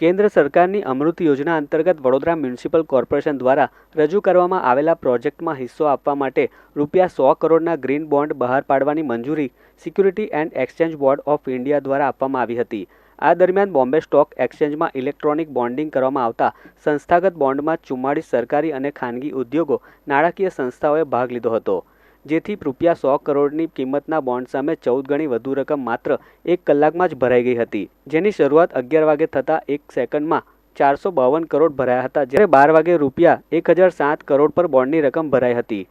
કેન્દ્ર સરકારની અમૃત યોજના અંતર્ગત વડોદરા મ્યુનિસિપલ કોર્પોરેશન દ્વારા રજૂ કરવામાં આવેલા પ્રોજેક્ટમાં હિસ્સો આપવા માટે રૂપિયા સો કરોડના ગ્રીન બોન્ડ બહાર પાડવાની મંજૂરી security and exchange board of India દ્વારા આપવામાં આવી હતી. આ દરમિયાન બોમ્બે સ્ટોક એક્સચેન્જમાં ઇલેક્ટ્રોનિક બોન્ડિંગ કરવામાં આવતા સંસ્થાગત બોન્ડમાં ચુમ્માળીસ સરકારી અને ખાનગી ઉદ્યોગો નાણાકીય સંસ્થાઓએ ભાગ લીધો હતો. જેથી રૂપિયા સો કરોડની કિંમતના બોન્ડ સામે ચૌદ ગણી વધુ રકમ માત્ર એક કલાકમાં જ ભરાઈ ગઈ હતી. જેની શરૂઆત અગિયાર વાગે થતાં એક સેકન્ડમાં ચારસો બાવન કરોડ ભરાયા હતા, જ્યારે બાર વાગે રૂપિયા એક હજાર સાત કરોડ પર બોન્ડની રકમ ભરાઈ હતી.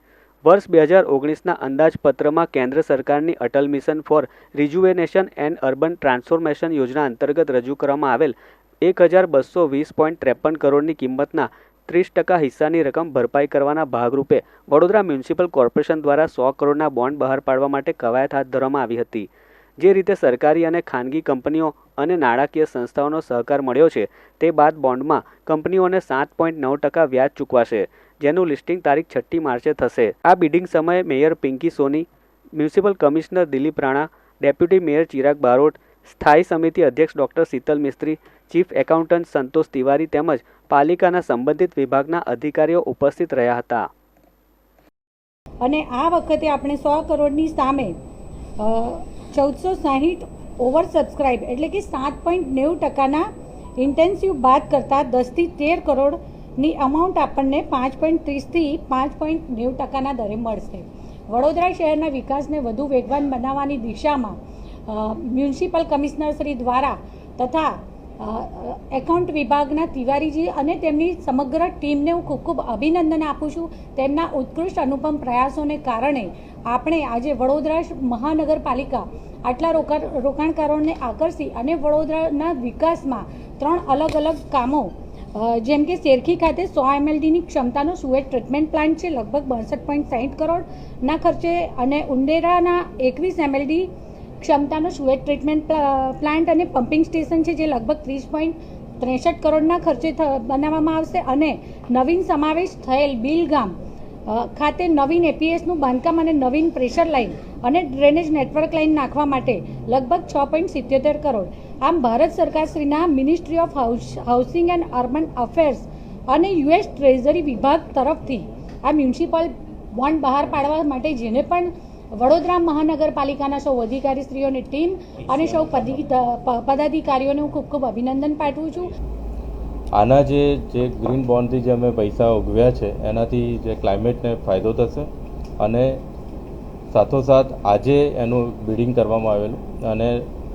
વર્ષ બે હજાર ઓગણીસના અંદાજપત્રમાં કેન્દ્ર સરકારની Atal mission for rejuvenation and urban transformation યોજના અંતર્ગત રજૂ કરવામાં આવેલ એક હજાર બસો વીસ પોઈન્ટ ત્રેપન કરોડની કિંમતના ત્રીસ ટકા હિસ્સાની રકમ ભરપાઈ કરવાના ભાગરૂપે વડોદરા મ્યુનિસિપલ કોર્પોરેશન દ્વારા સો કરોડના બોન્ડ બહાર પાડવા માટે કવાયત હાથ ધરવામાં આવી હતી. જે રીતે સરકારી અને ખાનગી કંપનીઓ અને નાણાકીય સંસ્થાઓનો સહકાર મળ્યો છે, તે બાદ બોન્ડમાં કંપનીઓને સાત પોઈન્ટ નવ ટકા વ્યાજ ચૂકવાશે, જેનું લિસ્ટિંગ તારીખ છઠ્ઠી માર્ચે થશે. આ બિડિંગ સમયે mayor Pinki Soni, municipal commissioner Dilip Rana, deputy mayor Chirag Barot સ્થાયી સમિતિ અધ્યક્ષ doctor Sheetal Mistry, chief accountant Santosh Tiwari તેમજ પાલિકાના સંબંધિત વિભાગના અધિકારીઓ ઉપસ્થિત રહ્યા હતા. અને આ વખતે આપણે સો કરોડની સામે ચૌદસો સાહીઠ ઓવર સબસ્ક્રાઇબ એટલે કે સાત પોઈન્ટ નેવું ટકાના ઇન્ટેન્સિવ બાદ કરતાં દસથી તેર કરોડની અમાઉન્ટ આપણને પાંચ પોઈન્ટ ત્રીસથી પાંચ પોઈન્ટ નેવું ટકાના દરે મળશે. વડોદરા શહેરના વિકાસને વધુ વેગવાન બનાવવાની દિશામાં મ્યુનિસિપલ કમિશનર શ્રી દ્વારા તથા એકાઉન્ટ વિભાગના તિવારીજી અને તેમની સમગ્ર ટીમને હું ખૂબ ખૂબ અભિનંદન આપું છું. તેમના ઉત્કૃષ્ટ અનુપમ પ્રયાસોને કારણે આપણે આજે વડોદરા મહાનગરપાલિકા આટલા રોકા, રોકાણકારોને આકર્ષી અને વડોદરાના વિકાસમાં ત્રણ અલગ અલગ કામો જેમ કે શેરખી ખાતે સો એમએલડીની ક્ષમતાનો સુએજ ટ્રીટમેન્ટ પ્લાન્ટ છે, લગભગ બાસઠ પોઈન્ટ સાહીઠ કરોડના ખર્ચે અને ઉંડેરાના એકવીસ એમએલડી ક્ષમતાનો સુએટ ટ્રીટમેન્ટ પ્લાન્ટ અને પમ્પિંગ સ્ટેશન છે જે લગભગ ત્રીસ પોઈન્ટ ત્રેસઠ કરોડના ખર્ચે બનાવવામાં આવશે અને નવીન સમાવેશ થયેલ બિલગામ ખાતે નવીન એપીએસનું બાંધકામ અને નવીન પ્રેશર લાઇન અને ડ્રેનેજ નેટવર્ક લાઇન નાખવા માટે લગભગ છ પોઈન્ટ સિત્યોતેર કરોડ. આમ Bharat સરકારશ્રીના ministry of house housing and urban affairs અને યુએસ ટ્રેઝરી વિભાગ તરફથી આ મ્યુનિસિપલ બોન્ડ બહાર પાડવા માટે જેને પણ વડોદરા મહાનગરપાલિકાના સૌ અધિકારી સ્ત્રીઓની ટીમ અને સૌ પદાધિકારીઓને હું ખૂબ ખૂબ અભિનંદન પાઠવું છું. આના જે જે ગ્રીન બોન્ડથી જે અમે પૈસા ઉગવ્યા છે, એનાથી જે ક્લાઇમેટને ફાયદો થશે અને સાથોસાથ આજે એનું બિડિંગ કરવામાં આવેલું અને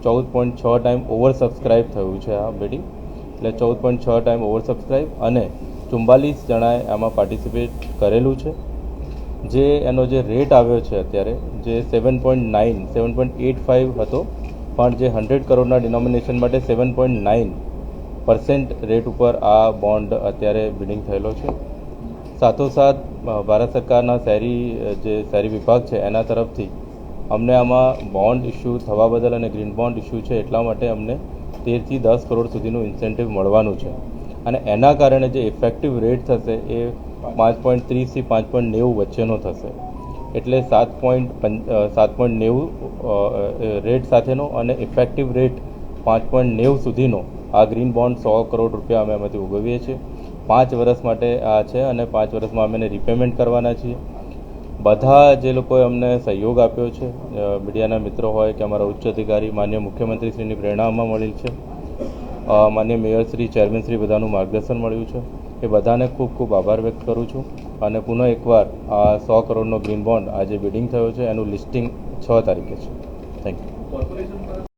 ચૌદ પોઈન્ટ છ ટાઈમ ઓવર સબસ્ક્રાઇબ થયું છે આ બિડિંગ એટલે ચૌદ પોઈન્ટ છ ટાઈમ ઓવર સબસ્ક્રાઇબ અને ચુમ્બાલીસ જણાએ આમાં પાર્ટિસિપેટ કરેલું છે. જે એનો જે રેટ આવ્યો છે અત્યારે, જે seven point nine seven point eight five હતો, પણ જે હંડ્રેડ કરોડના ડિનોમિનેશન માટે seven point nine percent rate ઉપર આ બોન્ડ અત્યારે બિડિંગ થયેલો છે. સાથોસાથ ભારત સરકારના શહેરી જે શહેરી વિભાગ છે, એના તરફથી અમને આમાં બોન્ડ ઇસ્યુ થવા બદલ અને ગ્રીન બોન્ડ ઇસ્યુ છે, એટલા માટે અમને તેરથી દસ કરોડ સુધીનું ઇન્સેન્ટિવ મળવાનું છે. અને એના કારણે જે ઇફેક્ટિવ રેટ થશે એ પાંચ પોઈન્ટ ત્રીસથી પાંચ પોઈન્ટ નેવું વચ્ચેનો થશે. એટલે સાત પોઈન્ટ સાત પોઈન્ટ નેવું રેટ સાથેનો અને ઇફેક્ટિવ રેટ પાંચ પોઈન્ટ નેવું સુધીનો આ ગ્રીન બોન્ડ સો કરોડ રૂપિયા અમે એમાંથી ઉગવીએ છીએ. પાંચ વર્ષ માટે આ છે અને પાંચ વર્ષમાં અમે એને રિપેમેન્ટ કરવાના છીએ. બધા જે લોકોએ અમને સહયોગ આપ્યો છે મીડિયાના મિત્રો હોય કે અમારા ઉચ્ચ અધિકારી, માન્ય મુખ્યમંત્રીશ્રીની પ્રેરણામાં મળેલ છે. માન્ય મેયરશ્રી, ચેરમેનશ્રી બધાનું માર્ગદર્શન મળ્યું છે. એ બધાને ખૂબ ખૂબ આભાર વ્યક્ત કરું છું. અને પુનઃ એકવાર આ સો કરોડનો ગ્રીન બોન્ડ આજે બિડિંગ થયો છે. એનું લિસ્ટિંગ છ તારીખે છે. Thank you